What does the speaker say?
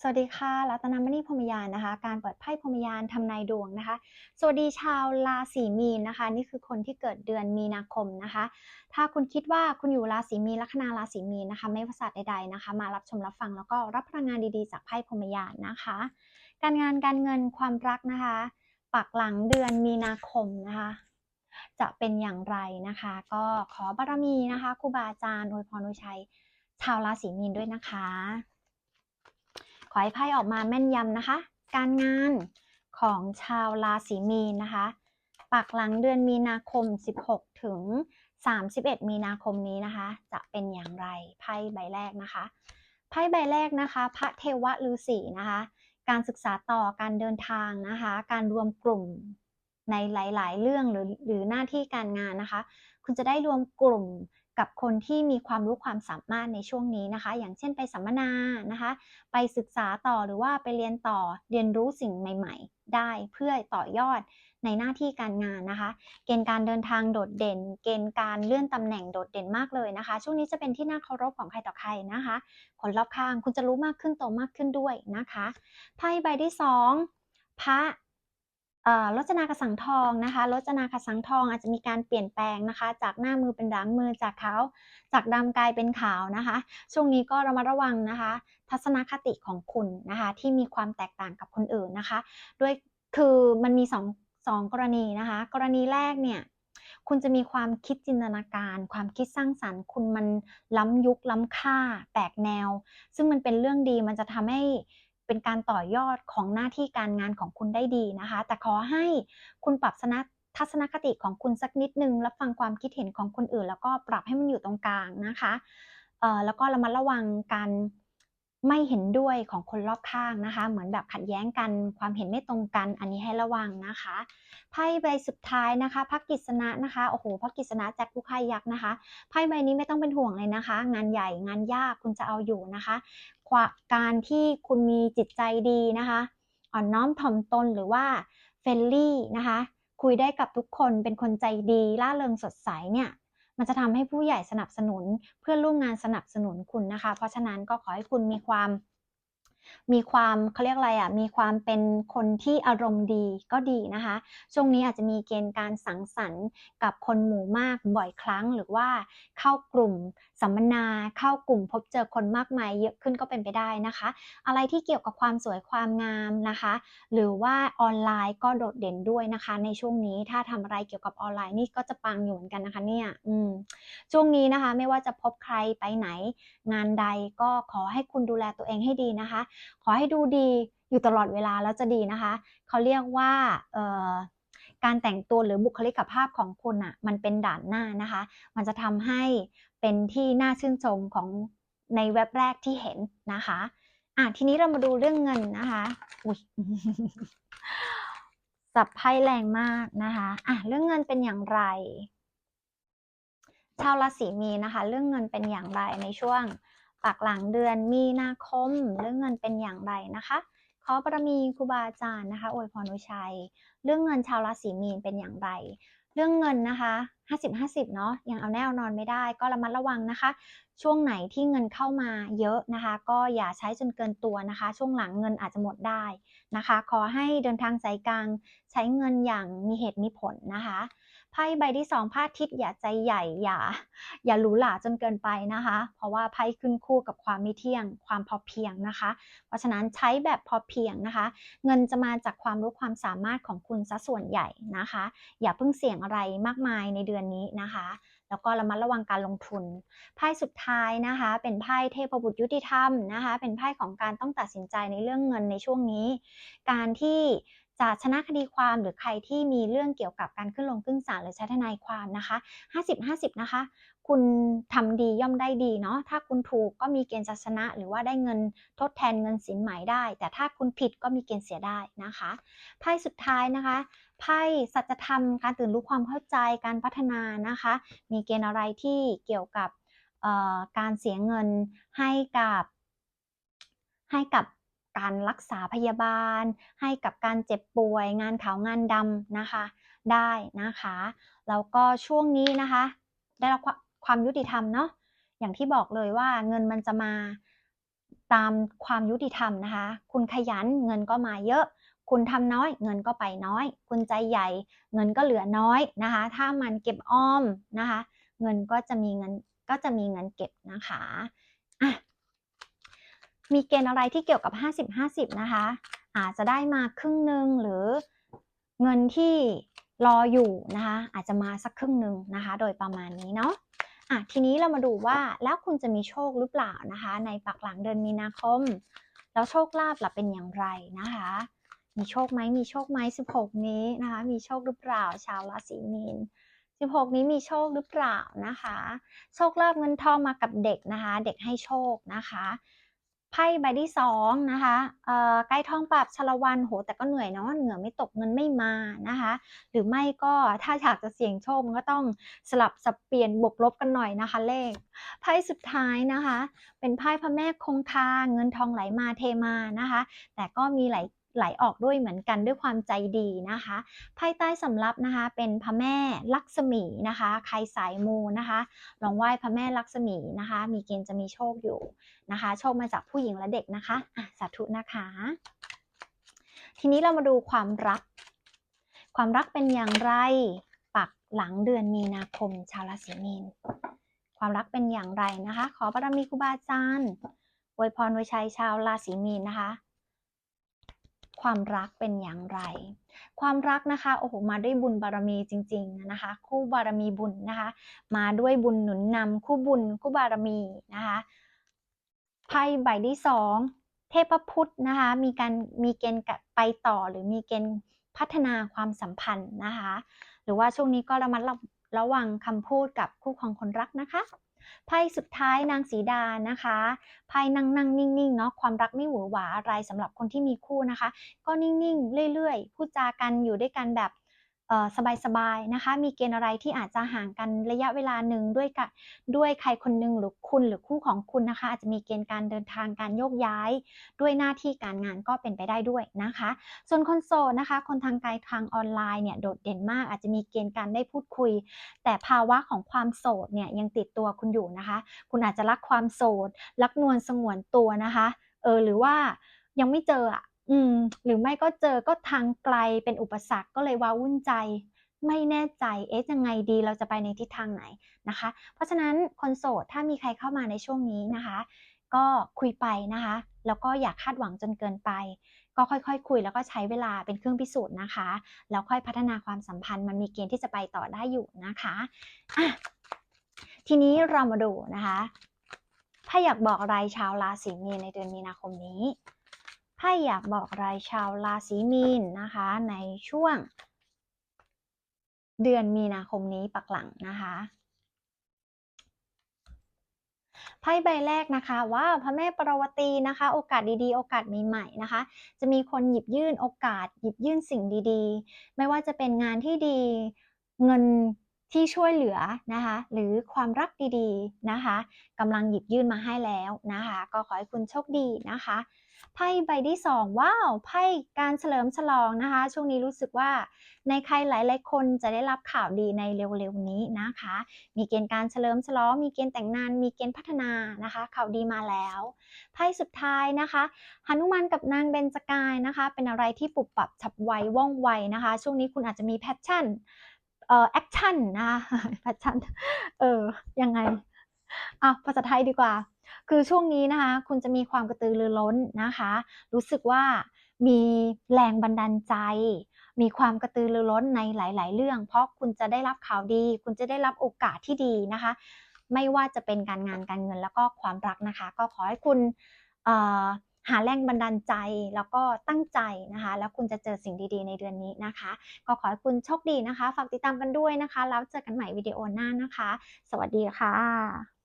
สวัสดีค่ะ รัตนมณีพรมยานนะคะ การเปิดไพ่พรมยานทำนายดวงนะคะ สวัสดีชาวราศีมีนนะคะ นี่คือคนที่เกิดเดือนมีนาคมนะคะ ถ้าคุณคิดว่าคุณอยู่ราศีมีนลัคนาราศีมีนนะคะ ไม่ว่าสัตว์ใดๆนะคะ มารับชมรับฟังแล้วก็รับพลังงานดีๆ จากไพ่พรมยานนะคะ การงานการเงินความรักนะคะ ปักหลังเดือนมีนาคมนะคะ จะเป็นอย่างไรนะคะ ก็ขอบารมีนะคะครูบาอาจารย์อวยพรอวยชัย ชาวราศีมีนด้วยนะคะ อให้ไพ่ออกมาแม่นยำนะคะ การงานของชาวราศีมีนนะคะ ปักหลังเดือนมีนาคม 16 ถึง 31 มีนาคมนี้นะคะ จะเป็นอย่างไรไพ่ใบแรกนะคะไพ่ใบแรกนะคะ พระเทวฤาษีนะคะ การศึกษาต่อการเดินทางนะคะ การรวมกลุ่มในหลาย ๆ เรื่องหรือหรือหน้าที่การงานนะคะ คุณจะได้รวมกลุ่ม กับคนที่มีความรู้ความสามารถในช่วงนี้นะคะ อย่างเช่นไปสัมมนานะคะ ไปศึกษาต่อหรือว่าไปเรียนต่อเรียนรู้สิ่งใหม่ ๆ ได้เพื่อต่อยอดในหน้าที่การงานนะคะ เกณฑ์การเดินทางโดดเด่น เกณฑ์การเลื่อนตำแหน่งโดดเด่นมากเลยนะคะ ช่วงนี้จะเป็นที่น่าเคารพของใครต่อใครนะคะ คนรอบข้างคุณจะรู้มากขึ้นโตมากขึ้นด้วยนะคะ ไพ่ใบที่สองพระ รจนากระสังทองนะคะรจนากระสังทองอาจจะมีการเปลี่ยนแปลงนะคะ จากหน้ามือเป็นหลังมือจากขาวจากดำกลายเป็นขาวนะคะ ช่วงนี้ก็ระมัดระวังนะคะ ทัศนคติของคุณนะคะ ที่มีความแตกต่างกับคนอื่นนะคะ ด้วยคือมันมีสองสองกรณีนะคะ กรณีแรกเนี่ยคุณจะมีความคิดจินตนาการ ความคิดสร้างสรรค์ คุณมันล้ำยุคล้ำค่าแตกแนว ซึ่งมันเป็นเรื่องดีมันจะทำให้ เป็นการต่อยอดของหน้าที่การงานของคุณได้ดีนะคะ แต่ขอให้คุณปรับสนะทัศนคติของคุณสักนิดนึงรับฟังความคิดเห็นของคนอื่น แล้วก็ปรับให้มันอยู่ตรงกลางนะคะแล้วก็ระมัดระวังการไม่เห็นด้วยของคนรอบข้างนะคะ เหมือนแบบขัดแย้งกันความเห็นไม่ตรงกัน อันนี้ให้ระวังนะคะไพ่ใบสุดท้ายนะคะพระกฤษณะนะคะโอ้โหพระกฤษณะแจ็คผู้ค่ายักษ์นะคะไพ่ใบนี้ไม่ต้องเป็นห่วงเลยนะคะ งานใหญ่งานยากคุณจะเอาอยู่นะคะ การที่คุณมีจิตใจดีนะคะ อ่อนน้อมถ่อมตนหรือว่าเฟลลี่นะคะ คุยได้กับทุกคนเป็นคนใจดีล่าเริงสดใสเนี่ยมันจะทำให้ผู้ใหญ่สนับสนุนเพื่อนร่วมงานสนับสนุนคุณนะคะ เพราะฉะนั้นก็ขอให้คุณมีความ มีความเขาเรียกอะไรอะ มีความเป็นคนที่อารมณ์ดีก็ดีนะคะ ช่วงนี้อาจจะมีเกณฑ์การสังสรรค์กับคนหมู่มากบ่อยครั้ง หรือว่าเข้ากลุ่มสัมมนา เข้ากลุ่มพบเจอคนมากมายเยอะขึ้นก็เป็นไปได้นะคะ อะไรที่เกี่ยวกับความสวยความงามนะคะ หรือว่าออนไลน์ก็โดดเด่นด้วยนะคะ ในช่วงนี้ถ้าทำอะไรเกี่ยวกับออนไลน์นี่ก็จะปังอยู่เหมือนกันนะคะเนี่ยอืมช่วงนี้นะคะไม่ว่าจะพบใครไปไหน งานใดก็ขอให้คุณดูแลตัวเองให้ดีนะคะขอให้ดูดีอยู่ตลอดเวลาแล้วจะดีนะคะ เขาเรียกว่าการแต่งตัวหรือบุคลิกภาพของคุณอะมันเป็นด่านหน้านะคะ มันจะทำให้เป็นที่น่าชื่นชมของในเว็บแรกที่เห็นนะคะอะทีนี้เรามาดูเรื่องเงินนะคะอุ้ยสับไพ่แรงมากนะคะอะเรื่องเงินเป็นอย่างไร ชาวราศีมีนะคะ เรื่องเงินเป็นอย่างไรในช่วง ปากหลังเดือนมีนาคมเรื่องเงินเป็นอย่างไรนะคะขอบารมีครูบาอาจารย์นะคะอวยพรอุชัย เรื่องเงินชาวราศีมีนเป็นอย่างไร เรื่องเงินนะคะ 50-50 เนาะยังเอาแน่นอนไม่ได้ก็ระมัดระวังนะคะ ช่วงไหนที่เงินเข้ามาเยอะนะคะ ก็อย่าใช้จนเกินตัวนะคะ ช่วงหลังเงินอาจจะหมดได้นะคะ ขอให้เดินทางสายกลาง ใช้เงินอย่างมีเหตุมีผลนะคะไพ่ใบที่สองพาทิตย์อย่าใจใหญ่อย่าอย่าหรูหราจนเกินไปนะคะ เพราะว่าไพ่ขึ้นคู่กับความไม่เที่ยง ความพอเพียงนะคะ เพราะฉะนั้นใช้แบบพอเพียงนะคะ เงินจะมาจากความรู้ความสามารถของคุณซะส่วนใหญ่นะคะ อย่าเพิ่งเสี่ยงอะไรมากมายในเดือนนี้นะคะแล้วก็ระมัดระวังการลงทุน ไพ่สุดท้ายนะคะ เป็นไพ่เทพบุตรยุติธรรมนะคะ เป็นไพ่ของการต้องตัดสินใจในเรื่องเงินในช่วงนี้ การที่ จะชนะคดีความหรือใครที่มีเรื่องเกี่ยวกับการขึ้นลงขึ้นศาลหรือใช้ทนายความนะคะ50-50 นะคะ คุณทำดีย่อมได้ดีเนาะถ้าคุณถูกก็มีเกณฑ์จะชนะ หรือว่าได้เงินทดแทนเงินสินไหมได้ แต่ถ้าคุณผิดก็มีเกณฑ์เสียได้นะคะไพ่สุดท้ายนะคะไพ่สัจธรรมการตื่นรู้ความเข้าใจการพัฒนานะคะ มีเกณฑ์อะไรที่เกี่ยวกับการเสียเงินให้กับให้กับ การรักษาพยาบาล ให้กับการเจ็บป่วย งานขาวงานดำนะคะ ได้นะคะ แล้วก็ช่วงนี้นะคะ ได้รับความยุติธรรมเนาะอย่างที่บอกเลยว่าเงินมันจะมาตามความยุติธรรมนะคะ คุณขยันเงินก็มาเยอะ คุณทำน้อยเงินก็ไปน้อย คุณใจใหญ่เงินก็เหลือน้อยนะคะ ถ้ามันเก็บออมนะคะ เงินก็จะมีเงินก็จะมีเงินเก็บนะคะอะ มีเกณฑ์อะไรที่เกี่ยวกับ 50-50 นะคะ อาจจะได้มาครึ่งหนึ่งหรือเงินที่รออยู่นะคะ อาจจะมาสักครึ่งหนึ่งนะคะ โดยประมาณนี้เนาะอะทีนี้เรามาดูว่าแล้วคุณจะมีโชคหรือเปล่านะคะ ในปักหลังเดือนมีนาคม แล้วโชคลาภล่ะเป็นอย่างไรนะคะ มีโชคไหมมีโชคไหม16 นี้นะคะ มีโชคหรือเปล่า ชาวราศีมีน16 นี้มีโชคหรือเปล่านะคะ โชคลาภเงินทองมากับเด็กนะคะ เด็กให้โชคนะคะ ไพ่ใบที่สองนะคะใกล้ท้องปราบชลวันโหแต่ก็เหนื่อยเนาะเหงื่อไม่ตกเงินไม่มานะคะ หรือไม่ก็ถ้าอยากจะเสี่ยงโชคก็ต้องสลับสับเปลี่ยนบวกลบกันหน่อยนะคะเลขไพ่สุดท้ายนะคะ เป็นไพ่พระแม่คงคาเงินทองไหลมาเทมานะคะ แต่ก็มีหลาย ไหลออกด้วยเหมือนกันด้วยความใจดีนะคะไพ่ใต้สำรับนะคะเป็นพระแม่ลักษมีนะคะ ใครสายมูนะคะ ลองไหว้พระแม่ลักษมีนะคะ มีเกณฑ์จะมีโชคอยู่นะคะ โชคมาจากผู้หญิงและเด็กนะคะะสาธุนะคะ ทีนี้เรามาดูความรัก ความรักเป็นอย่างไรปักหลังเดือนมีนาคมชาวราศีมีนความรักเป็นอย่างไรนะคะ ขอบารมีครูบาอาจารย์อวยพรอวยชัยชาวราศีมีนนะคะ ความรักเป็นอย่างไร ความรักนะคะโอ้โหมาด้วยบุญบารมีจริงๆนะคะ คู่บารมีบุญนะคะ มาด้วยบุญหนุนนำคู่บุญคู่บารมีนะคะไพ่ใบที่สองเทพพุทธนะคะมีการมีเกณฑ์ไปต่อหรือมีเกณฑ์พัฒนาความสัมพันธ์นะคะ หรือว่าช่วงนี้ก็ระมัดระวังคำพูดกับคู่ของคนรักนะคะ ไพ่สุดท้ายนางสีดานะคะไพ่นั่งนั่งนิ่งๆเนาะความรักไม่หวือหวาอะไรสำหรับคนที่มีคู่นะคะ ก็นิ่งๆ เรื่อยๆ พูดจากันอยู่ด้วยกันแบบ สบายๆนะคะ มีเกณฑ์อะไรที่อาจจะห่างกันระยะเวลาหนึ่งด้วยกับด้วยใครคนหนึ่งหรือคุณหรือคู่ของคุณนะคะ อาจจะมีเกณฑ์การเดินทางการโยกย้าย ด้วยหน้าที่การงานก็เป็นไปได้ด้วยนะคะ ส่วนคนโสดนะคะ คนทางไกลทางออนไลน์เนี่ยโดดเด่นมาก อาจจะมีเกณฑ์การได้พูดคุย แต่ภาวะของความโสดเนี่ยยังติดตัวคุณอยู่นะคะ คุณอาจจะรักความโสดรักนวลสงวนตัวนะคะเออหรือว่ายังไม่เจออะ อืม หรือไม่ก็เจอก็ทางไกลเป็นอุปสรรคก็เลยว้าวุ่นใจ ไม่แน่ใจเอ๊ะยังไงดีเราจะไปในทิศทางไหนนะคะ เพราะฉะนั้นคนโสดถ้ามีใครเข้ามาในช่วงนี้นะคะ ก็คุยไปนะคะ แล้วก็อย่าคาดหวังจนเกินไป ก็ค่อยๆคคุยแล้วก็ใช้เวลาเป็นเครื่องพิสูจน์นะคะ แล้วค่อยพัฒนาความสัมพันธ์มันมีเกณฑ์ที่จะไปต่อได้อยู่นะคะอะทีนี้เรามาดูนะคะ ถ้าอยากบอกอะไรชาวราศีมีนในเดือนมีนาคมนี้ ไพ่อยากบอกรายชาวราศีมีนนะคะในช่วง เดือนมีนาคมนี้ปักหลังนะคะไพ่ใบแรกนะคะว่าพระแม่ปรวตีนะคะ โอกาสดีๆ โอกาสใหม่ๆนะคะ จะมีคนหยิบยื่นโอกาสหยิบยื่นสิ่งดีๆ ไม่ว่าจะเป็นงานที่ดีเงินที่ช่วยเหลือนะคะ หรือความรักดีๆนะคะกำลังหยิบยื่นมาให้แล้วนะคะ ก็ขอให้คุณโชคดีนะคะ ไพ่ใบที่สองว้าวไพ่การเฉลิมฉลองนะคะ ช่วงนี้รู้สึกว่าในใครหลาย ๆ คนจะได้รับข่าวดีในเร็ว ๆ นี้นะคะ มีเกณฑ์การเฉลิมฉลอง มีเกณฑ์แต่งงาน มีเกณฑ์พัฒนานะคะ ข่าวดีมาแล้วไพ่สุดท้ายนะคะหนุมานกับนางเบญจกายนะคะ เป็นอะไรที่ปุบปับฉับไวว่องไวนะคะ ช่วงนี้คุณอาจจะมีแพชชั่นเอ่อแอคชั่นนะคะแพชชั่นเออยังไงอะภาษาไทยดีกว่า คือช่วงนี้นะคะ คุณจะมีความกระตือรือร้นนะคะ รู้สึกว่ามีแรงบันดาลใจ มีความกระตือรือร้นในหลาย ๆ เรื่อง เพราะคุณจะได้รับข่าวดี คุณจะได้รับโอกาสที่ดีนะคะ ไม่ว่าจะเป็นการงานการเงินแล้วก็ความรักนะคะ ก็ขอให้คุณหาแรงบันดาลใจแล้วก็ตั้งใจนะคะ แล้วคุณจะเจอสิ่งดีๆ ในเดือนนี้นะคะ ก็ขอให้คุณโชคดีนะคะ ฝากติดตามกันด้วยนะคะ แล้วเจอกันใหม่วิดีโอหน้านะคะ สวัสดีค่ะ